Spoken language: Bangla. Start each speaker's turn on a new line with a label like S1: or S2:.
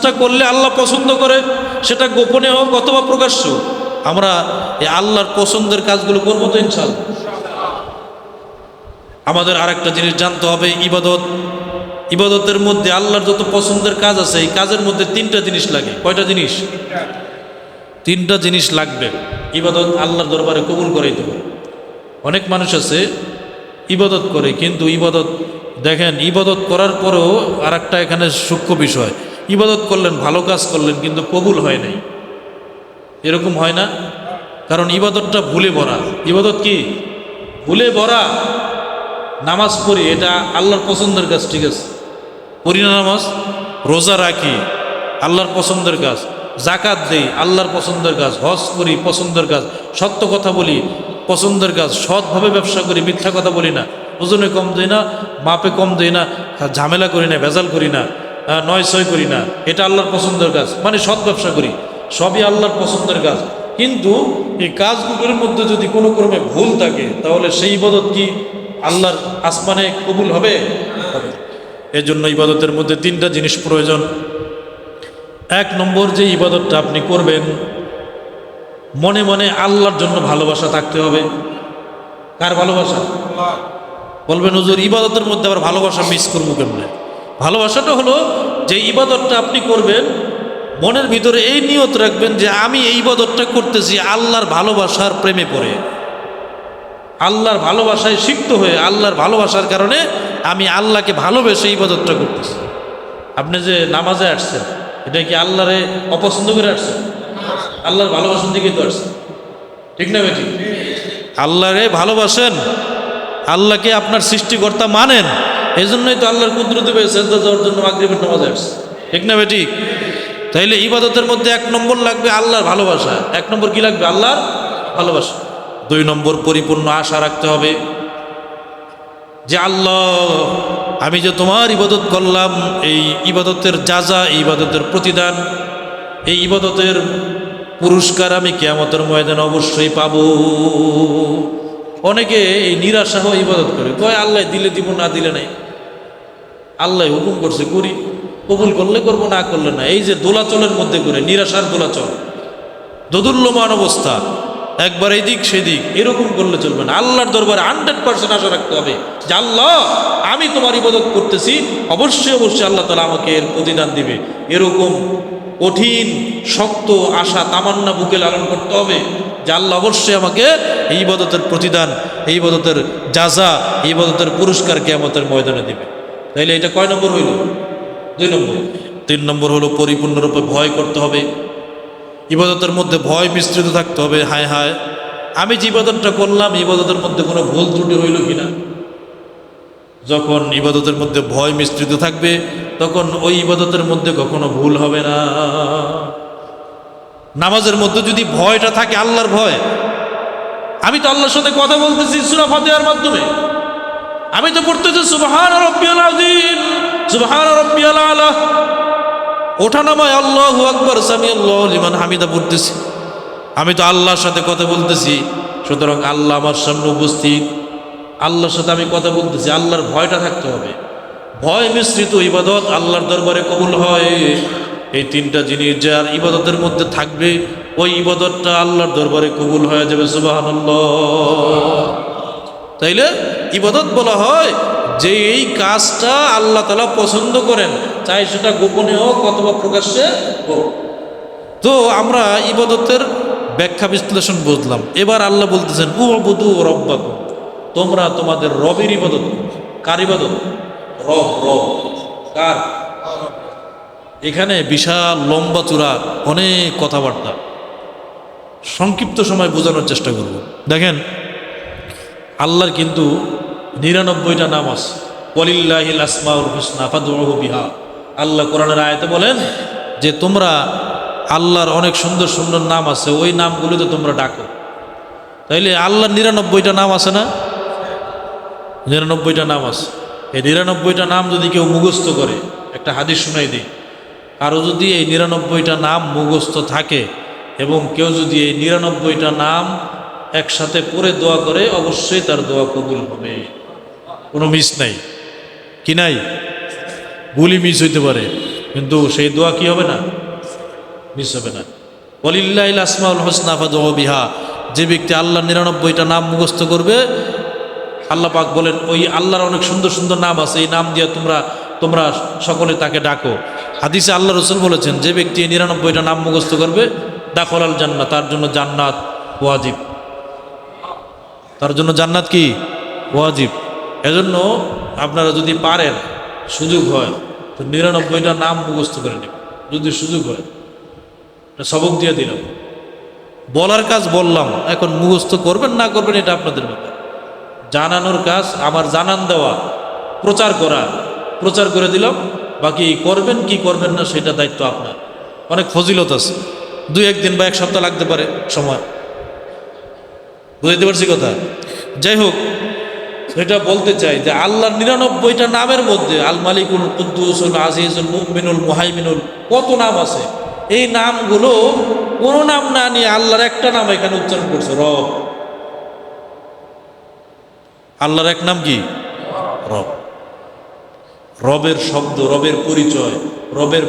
S1: কাজটা করলে আল্লাহ পছন্দ করে, সেটা গোপনে হোক অথবা প্রকাশ্য। আমরা এই আল্লাহর পছন্দের কাজগুলো করব তো ইনশাল আমাদের আরেকটা জিনিস জানতে হবে, ইবাদত। ইবাদতের মধ্যে আল্লাহর যত পছন্দের কাজ আছে, এই কাজের মধ্যে তিনটা জিনিস লাগে। কয়টা জিনিস? তিনটা জিনিস লাগবে। ইবাদত আল্লাহর দরবারে কবুল করাইতে হবে। অনেক মানুষ আছে, ইবাদত করে, কিন্তু ইবাদত, দেখেন, ইবাদত করার পরেও আর একটা এখানে সূক্ষ্ম বিষয়। ইবাদত করলেন, ভালো কাজ করলেন, কিন্তু কবুল হয় নাই। এরকম হয় না? কারণ ইবাদতটা ভুলে ভরা। ইবাদত কি? ভুলে ভরা নামাজ পড়ি, এটা আল্লাহর পছন্দের কাজ, ঠিক আছে? পড়ি না নামাজ? রোজা রাখি, আল্লাহর পছন্দের কাজ। জাকাত দেই, আল্লাহর পছন্দের কাজ। হজ করি, পছন্দের কাজ। সত্য কথা বলি, পছন্দের কাজ। সৎভাবে ব্যবসা করি, মিথ্যা কথা বলি না। ওজনে কম দেই না, মাপে কম দেই না, ঝামেলা করি না, ভেজাল করি না। নয় ছয় করি না। এটা আল্লাহর পছন্দের কাজ। মানে সৎ ব্যবসা করি। সবই আল্লাহর পছন্দের কাজ। কিন্তু এই কাজগুলোর মধ্যে যদি কোনো ক্রমে ভুল থাকে, তাহলে সেই ইবাদত কি আল্লাহর আসমানে কবুল হবে? এই জন্য ইবাদতের মধ্যে তিনটা জিনিস প্রয়োজন। এক নম্বর যে ইবাদতটা আপনি করবেন, মনে মনে আল্লাহর জন্য ভালোবাসা থাকতে হবে। কার ভালোবাসা? বলবেন, হুজুর, ইবাদতের মধ্যে আবার ভালোবাসা মিস করব কেমনে? ভালোবাসাটা হলো যে ইবাদতটা আপনি করবেন, মনের ভিতরে এই নিয়ত রাখবেন যে আমি এই ইবাদতটা করতেছি আল্লাহর ভালোবাসার প্রেমে পড়ে। আল্লাহর ভালোবাসায় সিক্ত হয়ে আল্লাহর ভালোবাসার কারণে আমি আল্লাহকে ভালোবেসে ইবাদতটা করতেছি। আপনি যে নামাজে আসছেন, এটা কি আল্লাহরে অপছন্দ করে আসছেন? আল্লাহর ভালোবাসার দিকে তো আসছেন। ঠিক না বেটি? আল্লাহরে ভালোবাসেন, আল্লাহকে আপনার সৃষ্টিকর্তা মানেন। এই জন্যই তো আল্লাহর কুদরতি পেয়ে সেজদা যাওয়ার জন্য মাগরিবের নামাজে আসছে। ঠিক না বেটি? তাইলে ইবাদতের মধ্যে এক নম্বর লাগবে আল্লাহর ভালোবাসা। এক নম্বর কি লাগবে? আল্লাহর ভালোবাসা। দুই নম্বর পরিপূর্ণ আশা রাখতে হবে যে আল্লাহ, আমি যে তোমার ইবাদত করলাম, এই ইবাদতের যা যা, এই ইবাদতের প্রতিদান, এই ইবাদতের পুরস্কার আমি কেয়ামতের ময়দানে অবশ্যই পাব। অনেকে এই নিরাশা হয়ে ইবাদত করে। কয়, আল্লাহ দিলে দিব, না দিলে নাই। আল্লাহ হুকুম করছে, করি। কবুল করলে করব, না করলে না। এই যে দোলাচলের মধ্যে করে, নিরাশার দোলাচল। দোদুল্যমান অবস্থা। একবার এদিক সেদিক, এরকম করলে চলবে না। আল্লাহর দরবারে হান্ড্রেড পার্সেন্ট আশা রাখতে হবে যে, আল্লাহ, আমি তোমার ইবাদত করতেছি, অবশ্যই অবশ্যই আল্লাহ তালা আমাকে এর প্রতিদান দিবে। এরকম কঠিন, শক্ত আশা তামান্না বুকে লালন করতে হবে। যে আল্লাহ অবশ্যই আমাকে এই ইবাদতের প্রতিদান, এই ইবাদতের যাজা, এই ইবাদতের পুরস্কার কেয়ামতের ময়দানে দেবে। তাইলে এটা কয় নম্বর হইল? দুই নম্বর। তিন নম্বর হলো পরিপূর্ণরূপে ভয় করতে হবে। ইবাদতের মধ্যে ভয় মিশ্রিত থাকতে হবে। হায় হায়, আমি যে ইবাদতটা করলাম, ইবাদতের মধ্যে কোনো ভুল ত্রুটি হইল কিনা? যখন ইবাদতের মধ্যে ভয় মিশ্রিত থাকবে, তখন ওই ইবাদতের মধ্যে কখনো ভুল হবে না। নামাজের মধ্যে যদি ভয়টা থাকে, আল্লাহর ভয়। আমি তো আল্লাহর সাথে কথা বলতেছি সুরা ফাতিহার মাধ্যমে। আমি তো পড়তেছি, সুবহান রব্বিয়াল আযীম, সুবহান রব্বিয়াল আলা। ওঠানামায় আল্লাহ আকবর সামি আল্লাহ লিমান হামিদা পড়তেছি। আমি তো আল্লাহর সাথে কথা বলতেছি, সুতরাং আল্লাহ আমার সামনে উপস্থিত। আল্লাহর সাথে আমি কথা বলতেছি, আল্লাহর ভয়টা থাকতে হবে। ভয় মিশ্রিত ইবাদত আল্লাহর দরবারে কবুল হয়। এই তিনটা জিনিস যার ইবাদতের মধ্যে থাকবে, ওই ইবাদতটা আল্লাহর দরবারে কবুল হয়ে যাবে সুবাহ তাইলে ইবাদত বলা হয় যে এই কাজটা আল্লাহ তালা পছন্দ করেন, চাই সেটা গোপনে হোক অথবা প্রকাশ্যে হোক। তো আমরা ইবাদতের ব্যাখ্যা বিশ্লেষণ বুঝলাম। এবার আল্লাহ বলতেছেন উ বুধু রব্বাক তোমরা তোমাদের রবের ইবাদত কার ইবাদত? রব রব। কার? এখানে বিশাল লম্বা চূড়া, অনেক কথাবার্তা। সংক্ষিপ্ত সময় বোঝানোর চেষ্টা করব। দেখেন, আল্লাহর কিন্তু নিরানব্বইটা নাম আছে। কলিল্লাহিল আসমাউল হুসনা বিহা। আল্লাহ কোরআনের আয়াতে বলেন যে, তোমরা আল্লাহর অনেক সুন্দর সুন্দর নাম আছে, ওই নামগুলোতে তোমরা ডাকো। তাইলে আল্লাহর নিরানব্বইটা নাম আছে না? নিরানব্বইটা নাম আছে। এই নিরানব্বইটা নাম যদি কেউ মুখস্থ করে, একটা হাদিস শুনাই দিই। কারও যদি এই নিরানব্বইটা নাম মুখস্থ থাকে এবং কেউ যদি এই নিরানব্বইটা নাম একসাথে পড়ে দোয়া করে, অবশ্যই তার দোয়া কবুল হবে। কোনো মিস নাই। কি নাই? গুলি মিস হইতে পারে। কিন্তু সেই দোয়া কি হবে না? মিস হবে না। অলিল্লাহ আসমাউল হোসনাফা বিহা। যে ব্যক্তি আল্লাহ নিরানব্বইটা নাম মুখস্থ করবে, আল্লাহ পাক বলেন, ওই আল্লাহর অনেক সুন্দর সুন্দর নাম আছে। এই নাম দিয়ে তোমরা তোমরা সকলে তাকে ডাকো। হাদিসে আল্লাহ রসুল বলেছেন, যে ব্যক্তি নিরানব্বইটা নাম মুখস্থ করবে দাখল আল জান্নাত, তার জন্য জান্নাত ওয়াজিব। তার জন্য জান্নাত কি? ওয়াজিব। এজন্য আপনারা যদি পারেন, সুযোগ হয়, তো নিরানব্বইটা নাম মুখস্থ করে নেবেন যদি সুযোগ হয়। সবক দিয়ে দিলাম। বলার কাজ বললাম, এখন মুখস্থ করবেন না করবেন, এটা আপনাদের ব্যাপার। জানানোর কাজ, আমার জানান দেওয়া, প্রচার করা, প্রচার করে দিলাম বাকি করবেন কি করবেন না, সেটা দায়িত্ব আপনার। অনেক ফজিলত আছে। দুই একদিন বা এক সপ্তাহ লাগতে পারে সময়। বুঝতে পারছি কথা? যাই হোক এটা বলতে চাই যে আল্লাহর নিরানব্বইটা নামের মধ্যে আল মালিকুল কুদ্দুসুল আজিজুল মুমিনুল মুহাইমিনুল কত নাম আছে? এই নামগুলো কোনো নাম না নিয়ে আল্লাহর একটা নাম এখানে উচ্চারণ করছে, রব। আল্লাহর এক নাম কি? রব। রবের শব্দ রবের পরিচয় রবের